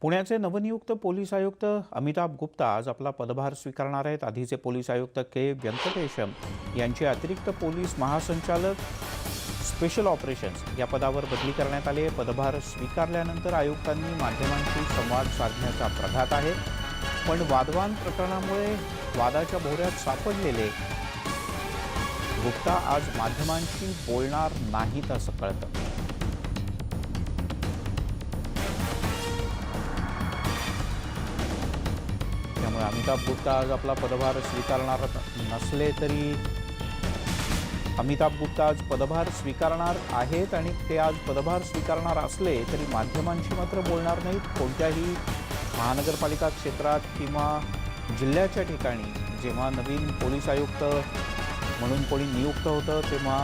पुण्याचे नवनियुक्त पोलीस आयुक्त अमिताभ गुप्ता आज आपला पदभार स्वीकारणार आहेत. आधीचे पोलीस आयुक्त के. व्यंकटेशम यांचे अतिरिक्त पोलीस महासंचालक स्पेशल ऑपरेशन्स या पदावर बदली करण्यात आली आहे. पदभार स्वीकारल्यानंतर आयुक्तांनी माध्यमांशी संवाद साधण्याचा प्रघात आहे. पण वादवान प्रकरणामुळे वादाच्या भोवऱ्यात सापडलेले गुप्ता आज माध्यमांशी बोलणार नाहीत असं कळतं. त्यामुळे अमिताभ गुप्ता आज आपला पदभार स्वीकारणार नसले तरी अमिताभ गुप्ता आज पदभार स्वीकारणार आहेत आणि ते आज पदभार स्वीकारणार असले तरी माध्यमांशी मात्र बोलणार नाहीत. कोणत्याही महानगरपालिका क्षेत्रात किंवा जिल्ह्याच्या ठिकाणी जेव्हा नवीन पोलीस आयुक्त म्हणून कोणी नियुक्त होतं तेव्हा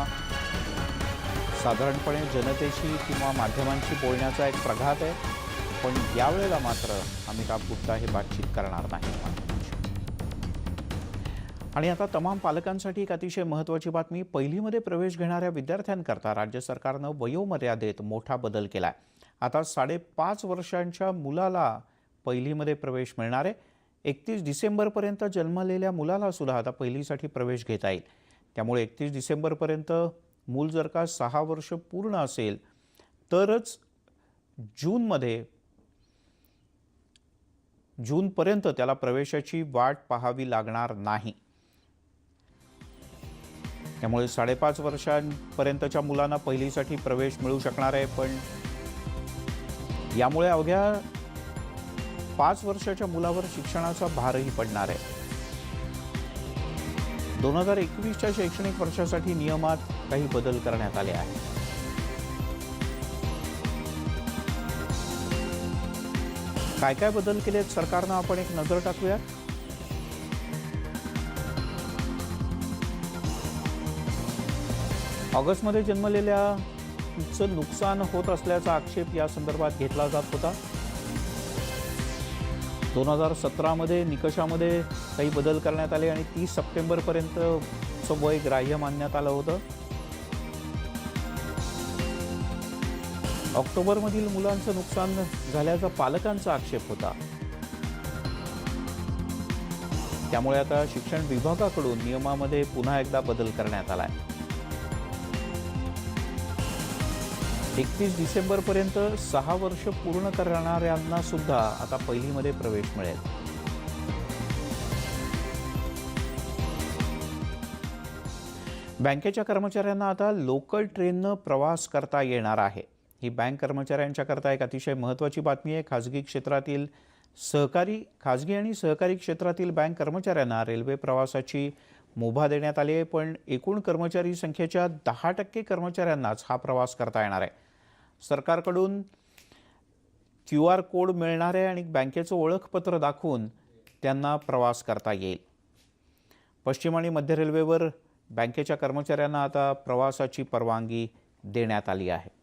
साधारणपणे जनतेशी किंवा माध्यमांशी बोलण्याचा एक प्रघात आहे. पण यावेळेला मात्र अमिताभ गुप्ता हे बातचीत करणार नाही. आणि आता तमाम पालकांसाठी एक अतिशय महत्त्वाची बातमी पहिलीमध्ये प्रवेश घेणाऱ्या विद्यार्थ्यांकरता राज्य सरकारनं वयोमर्यादेत मोठा बदल केला आहे आता साडेपाच वर्षांच्या मुलाला पहिलीमध्ये प्रवेश मिळणार आहे. एकतीस डिसेंबरपर्यंत जन्मलेल्या मुलाला सुद्धा आता पहिलीसाठी प्रवेश घेता येईल. त्यामुळे एकतीस डिसेंबरपर्यंत मूल जर का सहा वर्ष पूर्ण असेल तरच जूनमध्ये जूनपर्यंत त्याला प्रवेशाची वाट पाहावी लागणार नाही. त्यामुळे साडेपाच वर्षांपर्यंतच्या मुलांना पहिलीसाठी प्रवेश मिळू शकणार आहे पण यामुळे अवघ्या पाच वर्षाच्या मुलावर शिक्षणाचा भारही पडणार आहे. दोन हजार एकवीसच्या शैक्षणिक वर्षासाठी नियमात काही बदल करण्यात आले आहेत. काय काय बदल केलेत सरकारनं? आपण एक नजर टाकूया. ऑगस्टमध्ये जन्मलेल्याचं नुकसान होत असल्याचा आक्षेप या संदर्भात घेतला जात होता. दोन हजार सतरामध्ये निकषामध्ये काही बदल करण्यात आले आणि तीस सप्टेंबरपर्यंतचं वय ग्राह्य मानण्यात आलं होतं. ऑक्टोबरमधील मुलांचं नुकसान झाल्याचा पालकांचा आक्षेप होता. त्यामुळे आता शिक्षण विभागाकडून नियमामध्ये पुन्हा एकदा बदल करण्यात आला आहे एकतीस डिसेंबरपर्यंत सहा वर्ष पूर्ण करणाऱ्यांना सुद्धा आता पहिलीमध्ये प्रवेश मिळेल. बँकेच्या कर्मचाऱ्यांना आता लोकल ट्रेननं प्रवास करता येणार आहे. ही बँक कर्मचाऱ्यांच्याकरता एक अतिशय महत्त्वाची बातमी आहे. खाजगी क्षेत्रातील सहकारी खाजगी आणि सहकारी क्षेत्रातील बँक कर्मचाऱ्यांना रेल्वे प्रवासाची मुभा देण्यात आली आहे. पण एकूण कर्मचारी संख्येच्या दहा टक्के कर्मचाऱ्यांनाच हा प्रवास करता येणार आहे. सरकारकडून क्यू आर कोड मिळणार आहे आणि बँकेचं ओळखपत्र दाखवून त्यांना प्रवास करता येईल. पश्चिम आणि मध्य रेल्वेवर बँकेच्या कर्मचाऱ्यांना आता प्रवासाची परवानगी देण्यात आली आहे.